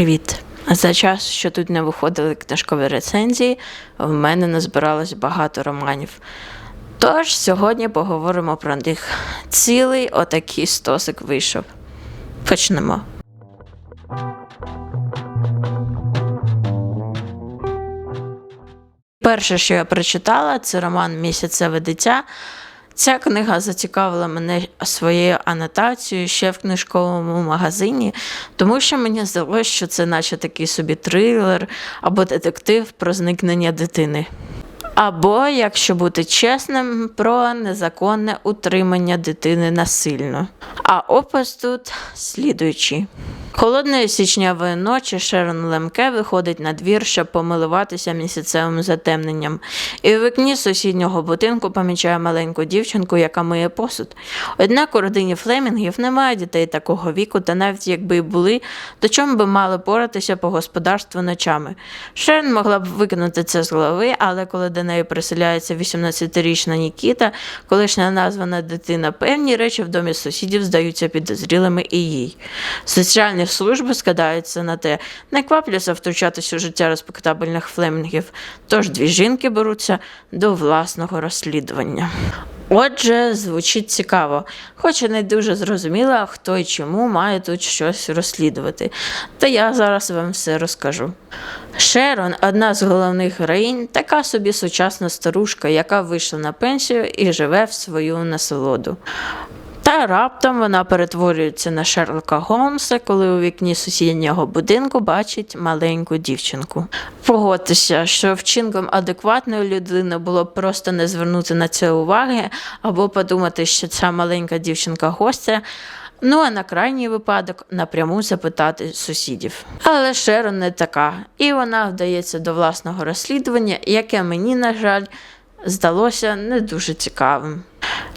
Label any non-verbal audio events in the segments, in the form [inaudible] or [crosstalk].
Привіт! За час, що тут не виходили книжкові рецензії, в мене назбиралось багато романів. Тож сьогодні поговоримо про них. Цілий отакий стосик вийшов. Почнемо. Перше, що я прочитала, це роман Місяцеве дитя. Ця книга зацікавила мене своєю анотацією ще в книжковому магазині, тому що мені здалося, що це наче такий собі трилер або детектив про зникнення дитини. Або, якщо бути чесним, про незаконне утримання дитини насильно. А опис тут слідуючий. Холодної січнявої ночі Шерон Лемке виходить на двір, щоб помилуватися місяцевим затемненням, і в вікні сусіднього будинку помічає маленьку дівчинку, яка миє посуд. Однак у родині Флемінгів немає дітей такого віку, та навіть якби й були, то чому би мали поратися по господарству ночами. Шерон могла б викинути це з голови, але коли до неї приселяється 18-річна Нікіта, колишня названа дитина, певні речі в домі сусідів здаються підозрілими і їй. Соціальні служби складаються на те, не квапляться втручатися у життя респектабельних флемінгів, тож дві жінки беруться до власного розслідування. Отже, звучить цікаво, хоч і не дуже зрозуміла, хто і чому має тут щось розслідувати. Та я зараз вам все розкажу. Шерон, одна з головних героїнь, така собі сучасна старушка, яка вийшла на пенсію і живе в свою насолоду. Раптом вона перетворюється на Шерлока Голмса, коли у вікні сусіднього будинку бачить маленьку дівчинку. Погодьтеся, що вчинком адекватної людини було б просто не звернути на це уваги або подумати, що ця маленька дівчинка гостя. Ну а на крайній випадок напряму запитати сусідів. Але Шерон не така, і вона вдається до власного розслідування, яке мені, на жаль, здалося не дуже цікавим.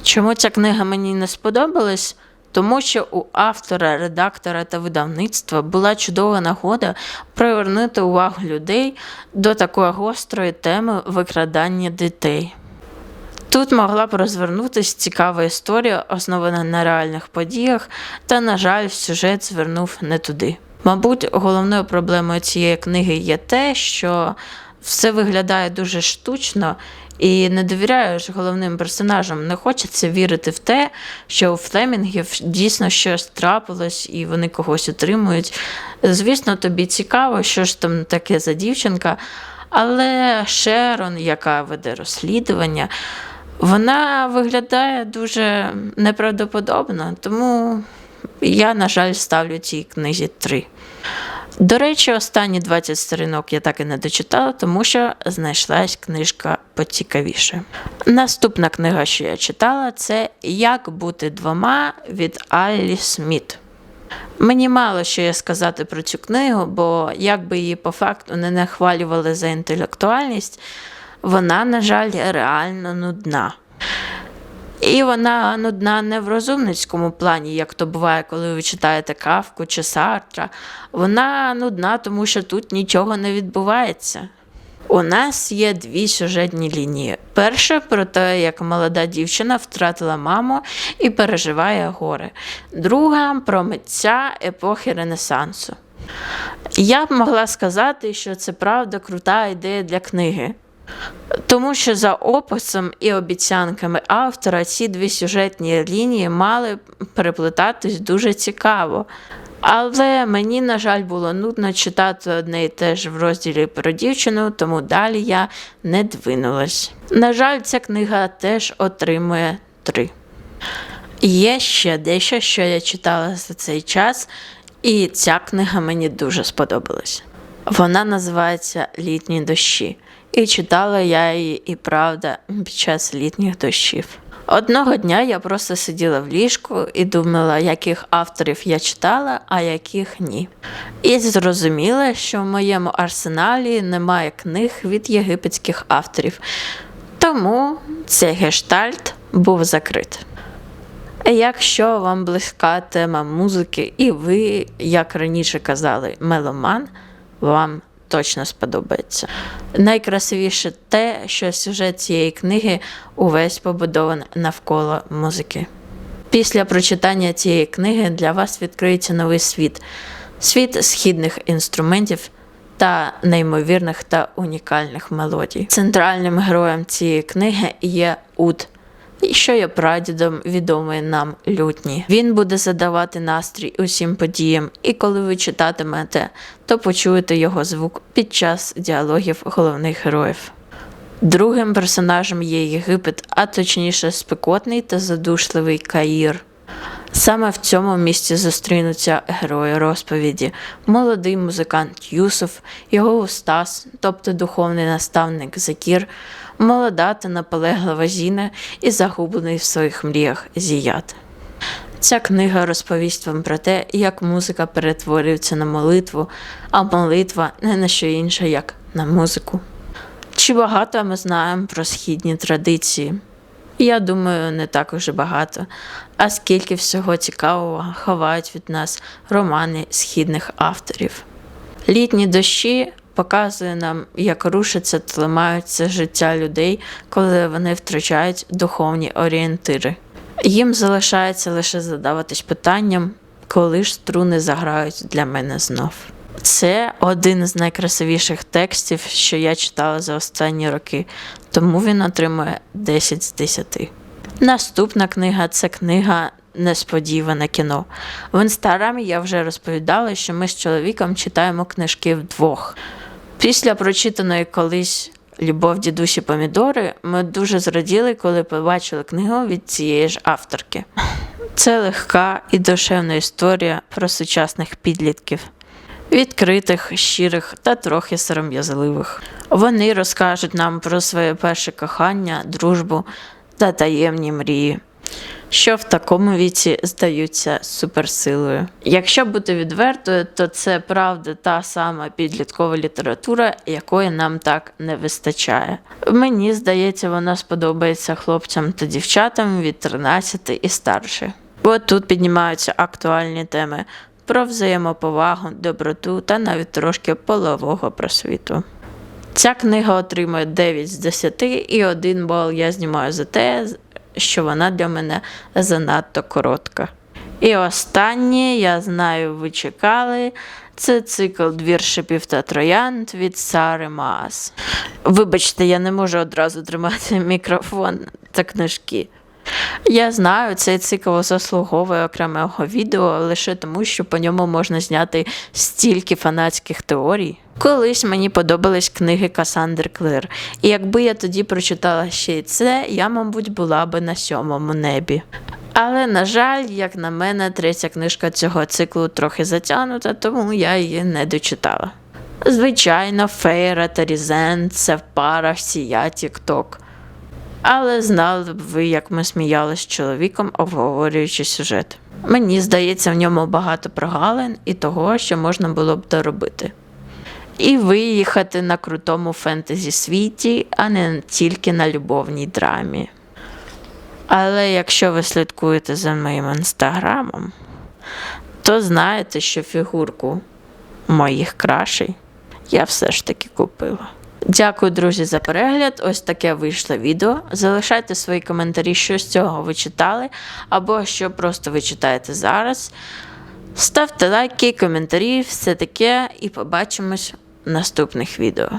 Чому ця книга мені не сподобалась? Тому що у автора, редактора та видавництва була чудова нагода привернути увагу людей до такої гострої теми викрадання дітей. Тут могла б розвернутися цікава історія, основана на реальних подіях, та, на жаль, сюжет звернув не туди. Мабуть, головною проблемою цієї книги є те, що все виглядає дуже штучно і не довіряєш головним персонажам. Не хочеться вірити в те, що у Флемінгів дійсно щось трапилось і вони когось отримують. Звісно, тобі цікаво, що ж там таке за дівчинка, але Шерон, яка веде розслідування, вона виглядає дуже неправдоподобно, тому я, на жаль, ставлю цій книзі три. До речі, останні 20 сторінок я так і не дочитала, тому що знайшлась книжка поцікавіше. Наступна книга, що я читала, це Як бути двома від Аллі Сміт. Мені мало що є сказати про цю книгу, бо як би її по факту не нахвалювали за інтелектуальність, вона, на жаль, реально нудна. І вона нудна не в розумницькому плані, як то буває, коли ви читаєте кавку чи Сартра. Вона нудна, тому що тут нічого не відбувається. У нас є дві сюжетні лінії. Перша про те, як молода дівчина втратила маму і переживає горе. Друга про митця епохи Ренесансу. Я б могла сказати, що це правда крута ідея для книги. Тому що за описом і обіцянками автора ці дві сюжетні лінії мали переплетатись дуже цікаво. Але мені, на жаль, було нудно читати одне і те ж в розділі про дівчину, тому далі я не двинулась. На жаль, ця книга теж отримує три. Є ще дещо, що я читала за цей час, і ця книга мені дуже сподобалась. Вона називається Літні дощі, і читала я її і правда під час літніх дощів. Одного дня я просто сиділа в ліжку і думала, яких авторів я читала, а яких ні. І зрозуміла, що в моєму арсеналі немає книг від єгипетських авторів. Тому цей гештальт був закрит. Якщо вам близька тема музики, і ви, як раніше казали, меломан, вам точно сподобається. Найкрасивіше те, що сюжет цієї книги увесь побудований навколо музики. Після прочитання цієї книги для вас відкриється новий світ. світ східних інструментів та неймовірних та унікальних мелодій. Центральним героєм цієї книги є Уд. І що є прадідом відомий нам лютні. Він буде задавати настрій усім подіям, і коли ви читатимете, то почуєте його звук під час діалогів головних героїв. Другим персонажем є Єгипет, а точніше спекотний та задушливий Каїр. Саме в цьому місці зустрінуться герої розповіді: молодий музикант Юсуф, його Устас, тобто духовний наставник Закір, молода та наполеглива Зіна і загублений в своїх мріях Зіят. Ця книга розповість вам про те, як музика перетворюється на молитву, а молитва не на що інше, як на музику. Чи багато ми знаємо про східні традиції? Я думаю, не так уже багато. А скільки всього цікавого ховають від нас романи східних авторів. Літні дощі показує нам, як рушиться та ламаються життя людей, коли вони втрачають духовні орієнтири. Їм залишається лише задаватись питанням, коли ж струни заграють для мене знов. Це один з найкрасивіших текстів, що я читала за останні роки, тому він отримує 10 з 10. Наступна книга це книга Несподіване кіно. В інстаграмі я вже розповідала, що ми з чоловіком читаємо книжки вдвох. Після прочитаної колись Любов дідусі помідори ми дуже зраділи, коли побачили книгу від цієї ж авторки. Це легка і душевна історія про сучасних підлітків відкритих, щирих та трохи сором'язливих. Вони розкажуть нам про своє перше кохання, дружбу та таємні мрії. Що в такому віці здаються суперсилою. Якщо бути відвертою, то це правда та сама підліткова література, якої нам так не вистачає. Мені здається, вона сподобається хлопцям та дівчатам від 13 і старше. Бо тут піднімаються актуальні теми про взаємоповагу, доброту та навіть трошки полового просвіту. Ця книга отримує 9 з 10 і один бал я знімаю за те, що вона для мене занадто коротка. І останнє, я знаю, ви чекали. Це цикл двір шипів та троянд від Сари Маас. Вибачте, я не можу одразу тримати [laughs] мікрофон та книжки. Я знаю, цей цикл заслуговує окремого відео лише тому, що по ньому можна зняти стільки фанатських теорій. Колись мені подобались книги Касандри Клер, і якби я тоді прочитала ще й це, я, мабуть, була би на сьомому небі. Але, на жаль, як на мене, третя книжка цього циклу трохи затягнута, тому я її не дочитала. Звичайно, Фейра та Різен це в парах сія Тік-Ток. Але знали б ви, як ми сміялися з чоловіком, обговорюючи сюжет. Мені здається, в ньому багато прогалин і того, що можна було б доробити. І виїхати на крутому фентезі світі, а не тільки на любовній драмі. Але якщо ви слідкуєте за моїм інстаграмом, то знаєте, що фігурку моїх крашей я все ж таки купила. Дякую, друзі, за перегляд. Ось таке вийшло відео. Залишайте свої коментарі, що з цього ви читали, або що просто ви читаєте зараз. Ставте лайки, коментарі, все таке, і побачимось в наступних відео.